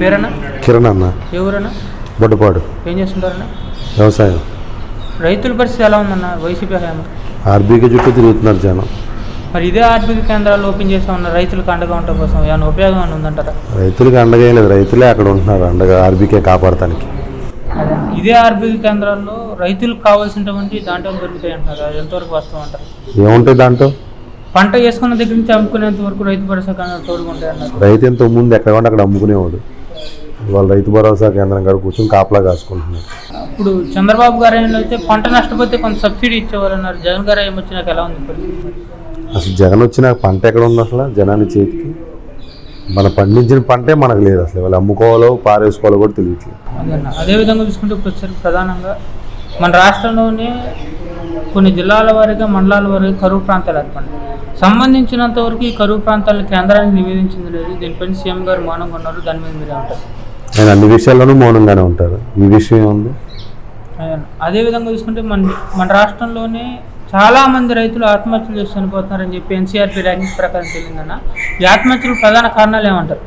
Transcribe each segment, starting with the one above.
పేరన్నా? కిరణ్ అన్న. ఏ ఊరన్నా బొడ్డపాడు. ఏం చేస్తుంటారన్నా? వ్యవసాయం. రైతుల పరిస్థితి ఎలా ఉందన్న? వైసీపీ హయాంలో? ఆర్బీకి చుట్టూ తిరుగుతున్నారు జనం. మరి ఇదే ఆర్థిక కేంద్రాలు ఓపెన్ చేసా ఉన్న రైతులకు అండగా ఉండటం కోసం ఏమైనా ఉపయోగం ఏమైనా ఉందంటారా? రైతులకి అండగా లేదు. రైతులే అక్కడ ఉంటున్నారు అండగా ఆర్బీకే కాపాడటానికి. ఇదే ఆర్థిక కేంద్రాల్లో రైతులకు కావాల్సినటువంటి దాంట్లో దొరుకుతాయి అంటారు ఎంతవరకు వాస్తవం అంటారు? ఏముంటాయి దాంట్లో? పంట వేసుకున్న దగ్గర నుంచి అమ్ముకునేంత వరకు రైతు భరోసా కేంద్రాలు తోడుకుంటాయి అన్నారు రైతు ఎంతో ముందు ఎక్కడ అక్కడ అమ్ముకునేవాడు. వాళ్ళు రైతు భరోసా కేంద్రం కాడ కూర్చొని కాపలా కాసుకుంటున్నారు. ఇప్పుడు చంద్రబాబు గారు అయితే పంట నష్టపోతే కొంత సబ్సిడీ ఇచ్చేవారు అన్నారు. జగన్ గారు ఏమొచ్చినాక ఎలా ఉంది? అసలు జగన్ వచ్చిన పంట ఎక్కడ ఉంది అసలు? జనాన్ని చేతికి? మన పండించిన పంటే మనకు లేదు అసలు. వాళ్ళు అమ్ముకోవాలో పారేసుకోవాలో కూడా తెలియట్లేదు. అదే విధంగా చూసుకుంటే ఇప్పుడు ప్రధానంగా మన రాష్ట్రంలోనే కొన్ని జిల్లాల వారీగా మండలాల వారీగా కరువు ప్రాంతాలు ఏర్పడినాయి సంబంధించినంత వరకు ఈ కరువు ప్రాంతాలను కేంద్రానికి నివేదించింది లేదు. దీనిపైన సీఎం గారు మౌనంగా ఉన్నారు. దాని మీద మీరే ఉంటారు ఆయన అన్ని విషయాల్లోనూ మౌనంగానే ఉంటారు ఈ విషయం ఉంది. అదే విధంగా చూసుకుంటే మన మన రాష్ట్రంలోనే చాలా మంది రైతులు ఆత్మహత్యలు చేసి చనిపోతున్నారని చెప్పి ఎన్సీఆర్పీ ర్యాంకింగ్ ప్రకారం తెలియదన్న. ఈ ఆత్మహత్యలు ప్రధాన కారణాలు ఏమంటారు?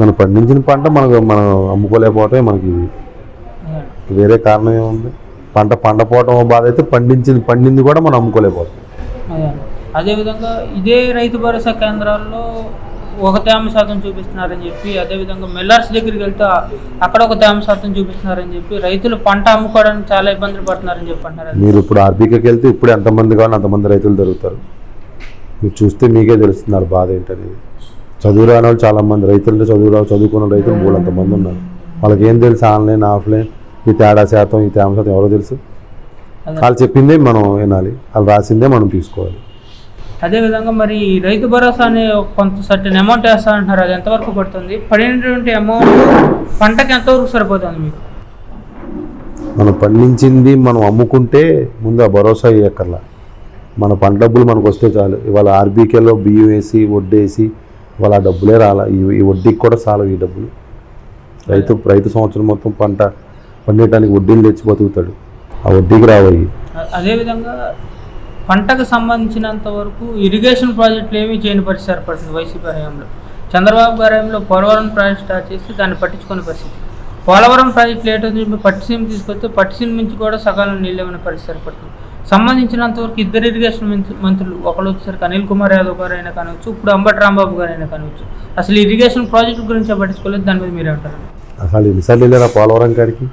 మనం పండించిన పంట మనకు మనం అమ్ముకోలేకపోవటమే మనకి. వేరే కారణం ఏముంది? పంట పండపోవటం బాధ అయితే పండించింది పండింది కూడా మనం అమ్ముకోలేకపోతాం అదే అదేవిధంగా ఇదే రైతు భరోసా కేంద్రాల్లో ఒక తేమ శాతం చూపిస్తున్నారని చెప్పి అదేవిధంగా మిల్లర్స్ దగ్గరికి వెళ్తే అక్కడ ఒక తేమ శాతం చూపిస్తున్నారని చెప్పి రైతులు పంట అమ్ముకోవడానికి చాలా ఇబ్బందులు పడుతున్నారని చెప్పి అంటున్నారు. మీరు ఇప్పుడు ఆర్బీకేకి వెళ్తే ఇప్పుడు ఎంతమంది కావాలి అంతమంది రైతులు దొరుకుతారు. మీరు చూస్తే మీకే తెలుస్తుంది వాళ్ళ బాధ ఏంటనేది. చదువు రాని వాళ్ళు చాలా మంది రైతులు చదువు రావు చదువుకున్న రైతులు మూడంత మంది ఉన్నారు. వాళ్ళకి ఏం తెలుసు ఆన్లైన్ ఆఫ్లైన్ ఈ తేడా శాతం ఈ తేమ శాతం ఎవరో తెలుసు. వాళ్ళు చెప్పిందే మనం వినాలి వాళ్ళు రాసిందే మనం తీసుకోవాలి. అదేవిధంగా మరి రైతు భరోసా అనే కొంత సర్టెన్ అమౌంట్ వేస్తారంటున్నారు అది ఎంతవరకు పడుతుంది? పడినటువంటి అమౌంట్ పంటకి ఎంతవరకు సరిపోతుంది మీకు? మనం పండించింది మనం అమ్ముకుంటే ముందు ఆ భరోసా ఇవ్వక్కర్లా మన పంట డబ్బులు మనకు వస్తే చాలు. ఇవాళ ఆర్బీకేలో బియ్యం వేసి వడ్డేసి ఇవాళ ఆ డబ్బులే రాలా. ఈ వడ్డీకి కూడా చాలు ఈ డబ్బులు. రైతు రైతు సంవత్సరం మొత్తం పంట పండించడానికి వడ్డీలు తెచ్చి బతుకుతాడు. ఆ వడ్డీకి రావయ్యి అ- అదేవిధంగా పంటకు సంబంధించినంత వరకు ఇరిగేషన్ ప్రాజెక్టులు ఏమీ చేయని పరిస్థితి ఏర్పడుతుంది వైసీపీ హయాంలో. చంద్రబాబు గారి హయాంలో పోలవరం ప్రాజెక్ట్ స్టార్ట్ చేసి దాన్ని పట్టించుకునే పరిస్థితి. పోలవరం ప్రాజెక్ట్ లేట్ చెప్పి పట్టిసీమ తీసుకొస్తే పట్టిసీమ నుంచి కూడా సకాలం నీళ్ళు ఇవ్వని పరిస్థితి ఏర్పడుతుంది. సంబంధించినంత వరకు ఇద్దరు ఇరిగేషన్ మంత్రి- మంత్రులు ఒకళ్ళు వచ్చేసరికి అనిల్ కుమార్ యాదవ్ గారు అయినా కానివచ్చు ఇప్పుడు అంబటి రాంబాబు గారు అయినా కానివచ్చు అసలు ఇరిగేషన్ ప్రాజెక్ట్ గురించి పట్టించుకోలేదు దాని మీద మీరే ఉంటారు అసలు ఎన్నిసార్లు వెళ్ళారా పోలవరం కాడికి?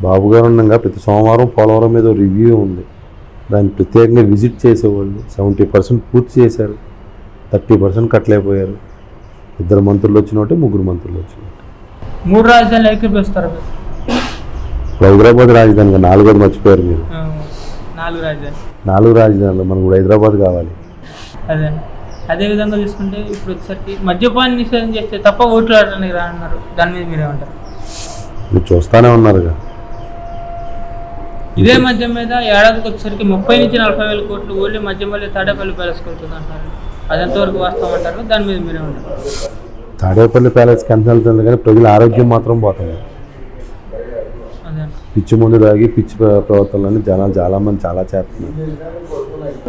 బాబు గారు ఉండగా ప్రతి సోమవారం పోలవరం మీద రివ్యూ ఉంది. దాన్ని ప్రత్యేకంగా విజిట్ చేసేవాళ్ళు. సెవెంటీ పర్సెంట్ పూర్తి చేశారు. థర్టీ పర్సెంట్ కట్టలేకపోయారు. ఇద్దరు మంత్రులు వచ్చినట్టు ముగ్గురు మంత్రులు వచ్చినట్టు మూడు రాజధానులు ఏకీపిస్తారు. ఇప్పుడు హైదరాబాద్ రాజధానిగా నాలుగోది మర్చిపోయారు మీరు. నాలుగు రాజధానులు. నాలుగు రాజధానులు మనకు ఇప్పుడు హైదరాబాద్ కావాలి. అదే. అదే విధంగా చూసుకుంటే ఇప్పుడు వచ్చేసరికి మద్యపాన్ని నిషేధం చేస్తే తప్ప ఓట్లు ఆడడానికి రానున్నారు. దాని మీద మీరేమంటారు? మీరు చూస్తానే ఉన్నారుగా. ఇదే మద్యం మీద ఏడాదికి వచ్చేసరికి ముప్పై నుంచి నలభై వేల కోట్లు ఓన్లీ మద్యం వల్లే తాడేపల్లి పేలసుకెళ్తుంది అంటారు. అది ఎంతవరకు వాస్తవం అంటారు? దాని మీద మీరేమంటారు తాడేపల్లి ప్యాలెస్కి ఎంత వెళ్తుంది కానీ ప్రజల ఆరోగ్యం మాత్రం పోతుంది. అదే. పిచ్చి ముందు తాగి పిచ్చి ప్ర- ప్రవర్తనలని జనాలు చాలామంది చాలా చేస్తున్నారు.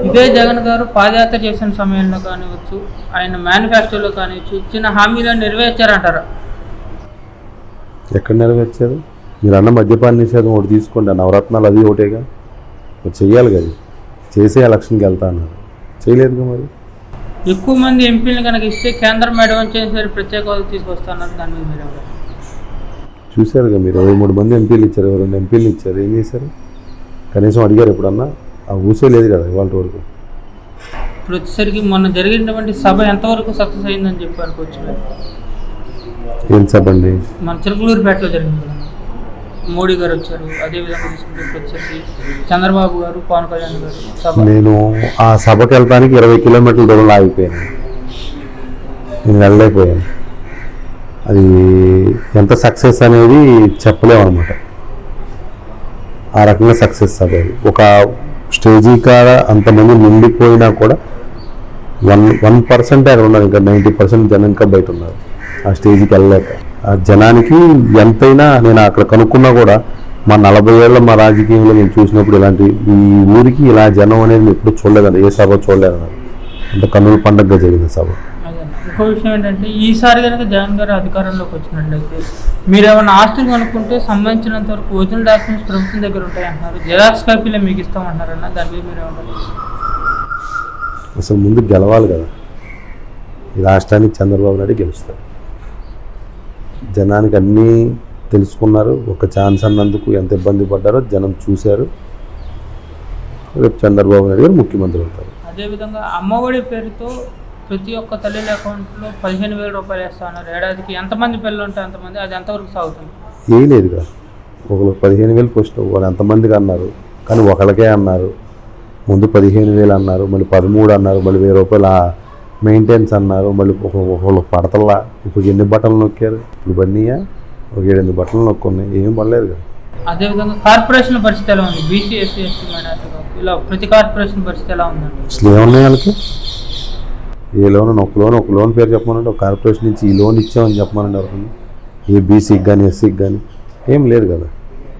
ఇదే జగన్ గారు పాదయాత్ర చేసిన సమయంలో కానివచ్చు ఆయన మేనిఫెస్టోలో కానివచ్చు ఇచ్చిన హామీలను నెరవేర్చారంటారు. ఎక్కడ నెరవేర్చారు? మీరు అన్న మద్యపాన నిషేధం ఒకటి తీసుకోండి నవరత్నాలు అది ఒకటేగా. మరి చెయ్యాలి కదా. చేసే ఎలక్షన్కి వెళ్తా అన్నారు. చేయలేదుగా మరి? ఎక్కువ మంది ఎంపీలను కనుక ఇస్తే కేంద్రం అడ్వాన్స్ చేసి ప్రత్యేక హోదా తీసుకొస్తున్నారు దాని మీద మీరేమంటారు చూశారుగా మీరు. ఇరవై మూడు మంది ఎంపీలు ఇచ్చారు ఇరవై రెండు ఎంపీలు ఇచ్చారు. ఏం చేశారు? కనీసం అడిగారు ఎప్పుడన్నా? ఆ ఊసే లేదు కదా ఇవాళ వరకు. ఇప్పుడు వచ్చేసరికి మొన్న జరిగినటువంటి సభ ఎంతవరకు సక్సెస్ అయిందని చెప్పి అనుకోవచ్చు మీరు? ఏం సభండి మన చిలకలూరుపేటలో జరిగింది కదా. మోడీ గారు వచ్చారు తీసుకుంటే చంద్రబాబు గారు పవన్ కళ్యాణ్ గారు సభ. నేను ఆ సభకి వెళ్ళడానికి ఇరవై కిలోమీటర్ల దూరంలో ఆగిపోయాను. నేను వెళ్ళలేకపోయాను. అది ఎంత సక్సెస్ అనేది చెప్పలేము అనమాట ఆ రకంగా సక్సెస్ అదే. ఒక స్టేజీ కాడ అంతమంది నిండిపోయినా కూడా వన్ వన్ పర్సెంట్ అక్కడ ఉన్నారు ఇంకా నైంటీ పర్సెంట్ జనం ఇంకా బయట ఉన్నారు. ఆ స్టేజ్కి వెళ్ళలేక. జనానికి ఎంతైనా నేను అక్కడ కనుక్కున్నా కూడా మా నలభై ఏళ్ళ మా రాజకీయంలో నేను చూసినప్పుడు ఇలాంటి ఈ ఊరికి ఇలా జనం అనేది ఎప్పుడు చూడలేదండి. ఏ సభ చూడలేదన్నారు అంత కన్నుల పండగగా జరిగిన సభ. ఇంకో విషయం ఏంటంటే ఈసారి కనుక జగన్ గారు అధికారంలోకి వచ్చినట్లయితే మీరు ఏమైనా ఆస్తులు కొనుక్కుంటే సంబంధించినంత వరకు ఒరిజినల్ డాక్యుమెంట్స్ ప్రభుత్వం దగ్గర ఉంటాయి అంటున్నారు జెరాక్స్ కాపీలే మీకు ఇస్తామంటున్నారన్న దాని మీద మీరు ఏమంటారు అసలు ముందు గెలవాలి కదా. ఈ రాష్ట్రానికి చంద్రబాబు నాయుడు గెలుస్తారు జనానికి అన్నీ తెలుసుకున్నారు. ఒక ఛాన్స్ అన్నందుకు ఎంత ఇబ్బంది పడ్డారో జనం చూశారు. రేపు చంద్రబాబు నాయుడు గారు ముఖ్యమంత్రి అవుతారు. అదేవిధంగా అమ్మఒడి పేరుతో ప్రతి ఒక్క తల్లిల అకౌంట్లో పదిహేను వేల రూపాయలు వేస్తా ఉన్నారు ఏడాదికి ఎంతమంది పిల్లలు ఉంటే అంతమంది అది ఎంతవరకు సాగుతుంది? ఏ లేదు కదా ఒకళ్ళు పదిహేను వేలు పోస్ట్ వాళ్ళు ఎంతమందికి అన్నారు? కానీ ఒకళ్ళకే అన్నారు. ముందు పదిహేను వేలు అన్నారు మళ్ళీ పదమూడు అన్నారు మళ్ళీ వెయ్యి రూపాయల మెయింటెనెన్స్ అన్నారు. మళ్ళీ ఒక ఒకళ్ళు పడతల్లా ఇప్పుడు ఎన్ని బట్టలు నొక్కారు? ఇప్పుడు పడినాయా ఒక ఏడెనిమిది బట్టలు నొక్కున్నాయి. ఏం పడలేదు కదా. అదేవిధంగా కార్పొరేషన్ పరిస్థితి ఎలా ఉంది? బీసీ ఎస్సీ ఎస్టీ మైనార్టీ ఇలా ప్రతి కార్పొరేషన్ పరిస్థితి ఎలా ఉందండి? అసలు ఏమున్నాయి వాళ్ళకి? ఏ లోన్? ఒక లోన్ ఒక లోన్ పేరు చెప్పమనండి. ఒక కార్పొరేషన్ నుంచి ఈ లోన్ ఇచ్చామని చెప్పమనండి ఎవరికన్నా ఏ బీసీకి కానీ ఎస్సీకి కానీ ఏం లేదు కదా.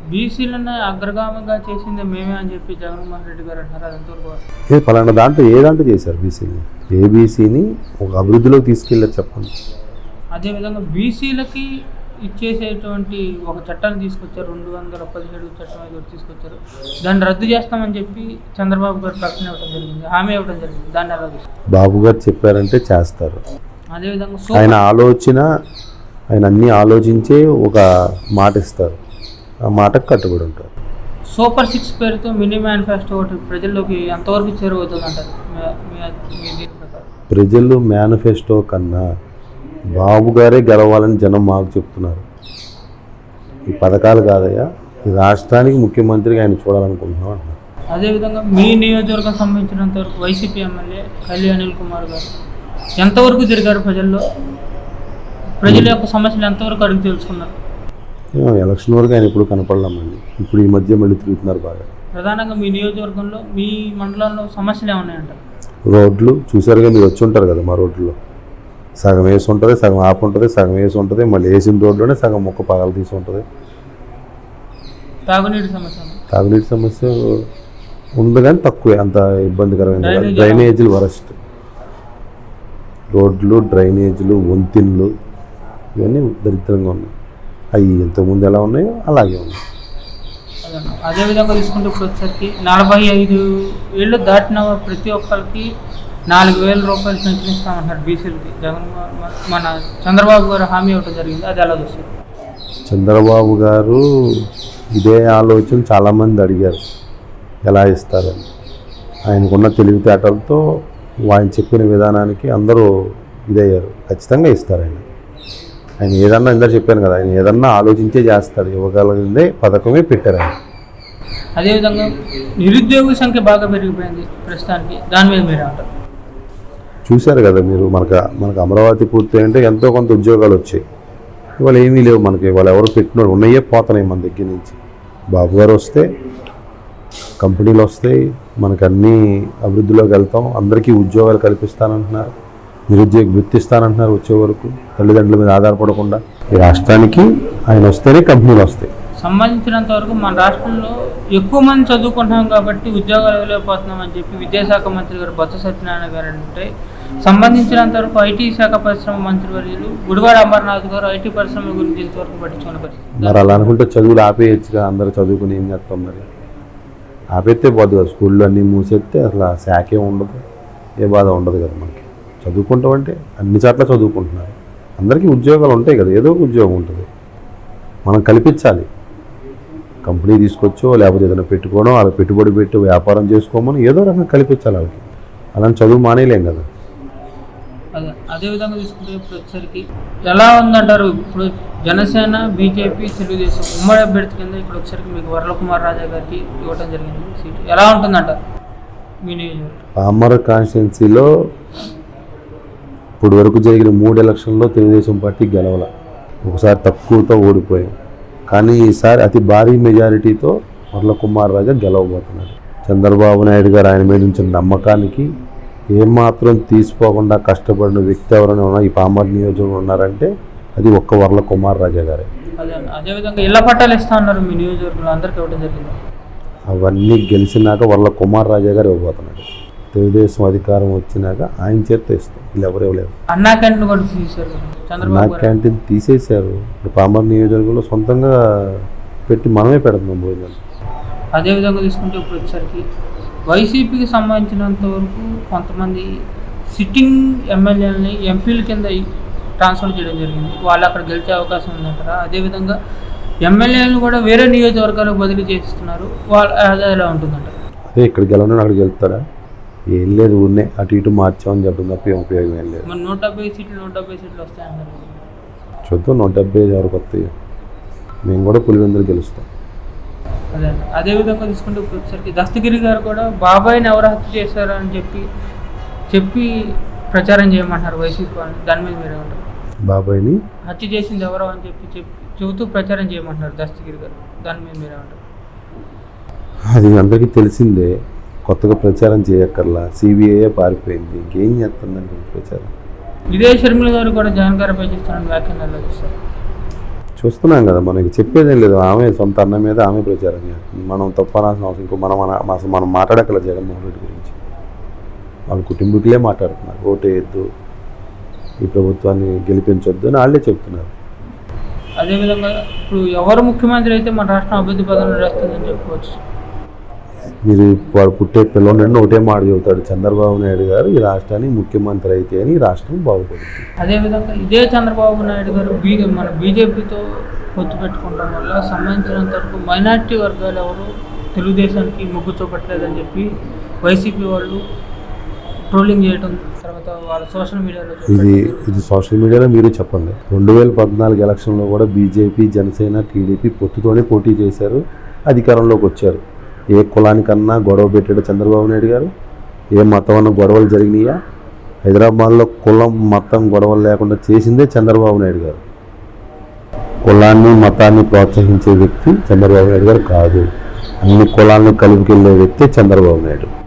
బీసీలను అగ్రగామిగా చేసింది మేమే అని చెప్పి జగన్మోహన్ రెడ్డి గారు అంటారు అది ఎంతవరకు ఏ పలానా దాంట్లో ఏ దాంట్లో చేశారు బీసీని? ఏ బీసీని ఒక అభివృద్ధిలోకి తీసుకెళ్ళారు చెప్పండి. అదేవిధంగా బీసీలకి ఇచ్చేసేటువంటి ఒక చట్టాన్ని తీసుకొచ్చారు. రెండు వందల పదిహేడు చట్టం ఏదో తీసుకొచ్చారు. దాన్ని రద్దు చేస్తామని చెప్పి చంద్రబాబు గారు ప్రకటన ఇవ్వడం జరిగింది. హామీ ఇవ్వడం జరిగింది. దాన్ని ఎలా బాబు గారు చెప్పారంటే చేస్తారు. అదేవిధంగా ఆయన ఆలోచన ఆయన అన్నీ ఆలోచించే ఒక మాట ఇస్తారు. ఆ మాటకు కట్టుబడి ఉంటారు. సూపర్ సిక్స్ పేరుతో మినీ మేనిఫెస్టో ఒకటి ప్రజల్లోకి ఎంతవరకు చేరువవుతుంది అంటారు మీ- మీ- మీ దీని ప్రకారం. ప్రజలు మేనిఫెస్టో కన్నా బాబు గారే గెలవాలని జనం మాకు చెప్తున్నారు. ఈ పథకాలు కాదయ్యా ఈ రాష్ట్రానికి ముఖ్యమంత్రిగా ఆయన చూడాలనుకుంటున్నాం అంటున్నారు. అదేవిధంగా మీ నియోజకవర్గం సంబంధించినంత వరకు వైసీపీ ఎమ్మెల్యే కళ్యాణ్ అనిల్ కుమార్ గారు ఎంతవరకు తిరిగారు ప్రజల్లో? ప్రజల యొక్క సమస్యలు ఎంతవరకు అడిగి తెలుసుకున్నారు? ఎలక్షన్ వరకు ఆయన ఇప్పుడు కనపడలేమండి. ఇప్పుడు ఈ మధ్య మళ్ళీ తిరుగుతున్నారు బాగా. ప్రధానంగా మీ నియోజకవర్గంలో మీ మండలంలో సమస్యలు ఏమున్నాయంటారు రోడ్లు చూసారుగా మీరు వచ్చి ఉంటారు కదా మా రోడ్లో. సగం వేసి ఉంటుంది సగం ఆపు ఉంటుంది సగం వేసి ఉంటుంది మళ్ళీ వేసిన రోడ్లోనే సగం మొక్క పగలు తీసి ఉంటుంది. తాగునీటి సమస్య ఉంది. తాగునీటి సమస్య ఉంది కానీ తక్కువే అంత ఇబ్బందికరమైన డ్రైనేజీలు వరస్ట్. రోడ్లు డ్రైనేజీలు వంతెనలు ఇవన్నీ దరిద్రంగా ఉన్నాయి. అవి ఇంతకుముందు ఎలా ఉన్నాయో అలాగే ఉన్నాయి. అదేవిధంగా తీసుకుంటే ఇప్పుడు వచ్చేసరికి నలభై ఐదు ఏళ్ళు దాటిన ప్రతి ఒక్కరికి నాలుగు వేల రూపాయలు పెన్షన్ ఇస్తామంటున్నారు బీసీలకి. జగన్ మన- మన చంద్రబాబు గారు హామీ ఇవ్వడం జరిగింది అది ఎలా చూస్తారు? చంద్రబాబు గారు ఇదే ఆలోచన చాలామంది అడిగారు ఎలా ఇస్తారని. ఆయనకున్న తెలివితేటలతో ఆయన చెప్పిన విధానానికి అందరూ ఇదయ్యారు ఖచ్చితంగా ఇస్తారు ఆయన. ఆయన ఏదన్నా ఇందా చెప్పాను కదా ఆయన ఏదన్నా ఆలోచించే చేస్తాడు. ఇవ్వగలిగిందే పథకమే పెట్టారు ఆయన. అదేవిధంగా నిరుద్యోగ సంఖ్య బాగా పెరిగిపోయింది ప్రస్తుతానికి. దాని మీద మీరు అంటారు చూశారు కదా మీరు మనకు మనకు అమరావతి పూర్తి అంటే ఎంతో కొంత ఉద్యోగాలు వచ్చాయి. ఇవాళ ఏమీ లేవు మనకి. వాళ్ళు ఎవరు పెట్టినారు ఉన్నాయే పోతున్నాయి మన దగ్గర నుంచి. బాబు గారు వస్తే కంపెనీలు వస్తాయి మనకు అన్ని అభివృద్ధిలోకి వెళ్తాం అందరికీ ఉద్యోగాలు కల్పిస్తానంటున్నారు. నిరుద్యోగ గుర్తిస్తానంటున్నారు వచ్చే వరకు తల్లిదండ్రుల మీద ఆధారపడకుండా ఈ రాష్ట్రానికి ఆయన వస్తేనే కంపెనీలు వస్తాయి. సంబంధించినంత వరకు మన రాష్ట్రంలో ఎక్కువ మంది చదువుకుంటున్నాం కాబట్టి ఉద్యోగాలు ఇవ్వలేకపోతున్నాం అని చెప్పి విద్యాశాఖ మంత్రి గారు బొత్స సత్యనారాయణ గారు అంటే సంబంధించినంత వరకు ఐటీ శాఖ పరిశ్రమ మంత్రివర్యులు గుడివాడ అమర్నాథ్ గారు ఐటీ పరిశ్రమ గురించి ఇంతవరకు పట్టించుకున్న పరిస్థితి. మరి అలా అనుకుంటే చదువులు ఆపేయచ్చుగా అందరూ చదువుకుని ఏం చేస్తాం మరి? ఆపేస్తే పోదు కదా స్కూల్లో అన్నీ మూసేస్తే అసలు శాఖే ఉండదు ఏ బాధ ఉండదు కదా మనకి. చదువుకుంటామంటే అన్ని చోట్ల చదువుకుంటున్నారు. అందరికీ ఉద్యోగాలు ఉంటాయి కదా ఏదో ఒక ఉద్యోగం ఉంటుంది. మనం కల్పించాలి. కంపెనీ తీసుకొచ్చో లేకపోతే ఏదైనా పెట్టుకోవడం అలా పెట్టుబడి పెట్టి వ్యాపారం చేసుకోమని ఏదో రకంగా కల్పించాలి వాళ్ళకి. అలాంటి చదువు మానేయలేం కదా. అదే అదేవిధంగా తీసుకుంటే వచ్చేసరికి ఎలా ఉందంటారు? ఇప్పుడు జనసేన బీజేపీ తెలుగుదేశం ఉమ్మడి అభ్యర్థి కింద ఇక్కడ వచ్చేసరికి మీకు వరలకుమార్ రాజా గారికి ఇవ్వడం జరిగింది. సీట్ ఎలా ఉంటుందంటారు? మీ నియోజకవర్గం. పామర్ కాన్స్టిట్యున్సీలో ఇప్పుడు వరకు జరిగిన మూడు ఎలక్షన్లో తెలుగుదేశం పార్టీ గెలవల. ఒకసారి తక్కువతో ఓడిపోయాం. కానీ ఈసారి అతి భారీ మెజారిటీతో వర్ల కుమార్ రాజా గెలవబోతున్నాడు. చంద్రబాబు నాయుడు గారు ఆయన మీద ఉంచిన నమ్మకానికి ఏమాత్రం తీసుకోకుండా కష్టపడిన వ్యక్తి ఎవరైనా ఉన్నా ఈ పామర్ నియోజకవర్గంలో ఉన్నారంటే అది ఒక్క వర్ల కుమార్ రాజా గారే. అదే అన్న. అదేవిధంగా ఇళ్ళ పట్టాలు ఇస్తా ఉన్నారు మీ నియోజకవర్గంలో. అందరికీ ఇవ్వడం జరిగింది. అవన్నీ గెలిచినాక వర్ల కుమార్ రాజా గారు ఇవ్వబోతున్నాడు. తెలుగుదేశం అధికారం వచ్చినాక ఆయన చేత్తో ఇస్తాం. వీళ్ళు ఎవరు ఇవ్వలేరు. అన్నా క్యాంటీన్ కూడా నా క్యాంటీన్ తీసేశారు. పామర్ నియోజకవర్గంలో సొంతంగా పెట్టి మనమే పెడుతున్నాం భోజనం అదే విధంగా తీసుకుంటే ఇప్పుడు వచ్చేసరికి వైసీపీకి సంబంధించినంత వరకు కొంతమంది సిట్టింగ్ ఎమ్మెల్యేలని ఎంపీల కింద ట్రాన్స్ఫర్ చేయడం జరిగింది. వాళ్ళు అక్కడ గెలిచే అవకాశం ఉందంటారా? అదేవిధంగా ఎమ్మెల్యేలను కూడా వేరే నియోజకవర్గాలకు బదిలీ చేస్తున్నారు. వాళ్ళ అదే ఎలా ఉంటుందంటారు? అదే ఇక్కడ గెలవని అక్కడికి వెళ్తారా ఏం లేదు ఊరినే అటు ఇటు మార్చామని చెప్పడం తప్ప ఏం ఉపయోగం ఏం లేదు. మరి నూట డెబ్బై సీట్లు నూట డెబ్బై సీట్లు వస్తాయన్నారు. చూద్దాం నూట డెబ్బై ఐదు వరకు వస్తాయి. మేము కూడా పులివెందులు గెలుస్తాం. అదే. అదే విధంగా తీసుకుంటే వచ్చేసరికి దస్తగిరి గారు కూడా బాబాయ్ని ఎవరు హత్య చేశారు అని చెప్పి చెప్పి ప్రచారం చేయమంటున్నారు వైసీపీ వాళ్ళు. దాని మీద మీరు ఏమంటారు? బాబాయ్ని హత్య చేసింది ఎవరో అని చెప్పి చెప్పి చెబుతూ ప్రచారం చేయమంటున్నారు దస్తగిరి గారు. దాని మీద మీరు ఏమంటారు? అది అందరికీ తెలిసిందే. కొత్తగా ప్రచారం చేయక్కర్లా? సిబిఐ పారిపోయింది. ఇంకేం చేస్తుందండి ప్రచారం? ఇదే షర్మిల గారు కూడా జగన్ గారిపై చేస్తున్న వ్యాఖ్యానాలు చేస్తారు చూస్తున్నాం కదా మనకి చెప్పేదేం లేదు. ఆమె సొంత అన్న మీద ఆమె ప్రచారం చేస్తుంది. మనం తప్పనాల్సిన అవసరం. ఇంకో మనం మన- అసలు మనం మాట్లాడక్కర్లేదు జగన్మోహన్ రెడ్డి గురించి. వాళ్ళ కుటుంబీకులే మాట్లాడుతున్నారు. ఓటు వేయద్దు. ఈ ప్రభుత్వాన్ని గెలిపించొద్దు అని వాళ్ళే చెప్తున్నారు. అదేవిధంగా ఇప్పుడు ఎవరు ముఖ్యమంత్రి అయితే మన రాష్ట్రం అభివృద్ధి పదంలో నడుస్తుందని చెప్పుకోవచ్చు మీరు వాడు పుట్టే పిల్లవాడిని ఒకటే మాట చెబుతాడు. చంద్రబాబు నాయుడు గారు ఈ రాష్ట్రానికి ముఖ్యమంత్రి అయితే అని రాష్ట్రం బాగుపడుతుంది. అదేవిధంగా ఇదే చంద్రబాబు నాయుడు గారు బీ మన బీజేపీతో పొత్తు పెట్టుకోవడం వల్ల సంబంధించినంత వరకు మైనారిటీ వర్గాలు ఎవరు తెలుగుదేశానికి మొగ్గు చూపట్లేదని చెప్పి వైసీపీ వాళ్ళు ట్రోలింగ్ చేయడం తర్వాత వాళ్ళ సోషల్ మీడియాలో ఇది ఇది సోషల్ మీడియాలో మీరు చెప్పండి. రెండు వేల పద్నాలుగు ఎలక్షన్లో కూడా బీజేపీ జనసేన టీడీపీ పొత్తుతోనే పోటీ చేశారు అధికారంలోకి వచ్చారు. ఏ కులానికన్నా గొడవ పెట్టాడు చంద్రబాబు నాయుడు గారు? ఏ మతం అన్న గొడవలు జరిగినాయా? హైదరాబాద్లో కులం మతం గొడవలు లేకుండా చేసిందే చంద్రబాబు నాయుడు గారు. కులాన్ని మతాన్ని ప్రోత్సహించే వ్యక్తి చంద్రబాబు నాయుడు గారు కాదు. అన్ని కులాలను కలిపికెళ్ళే వ్యక్తి చంద్రబాబు నాయుడు.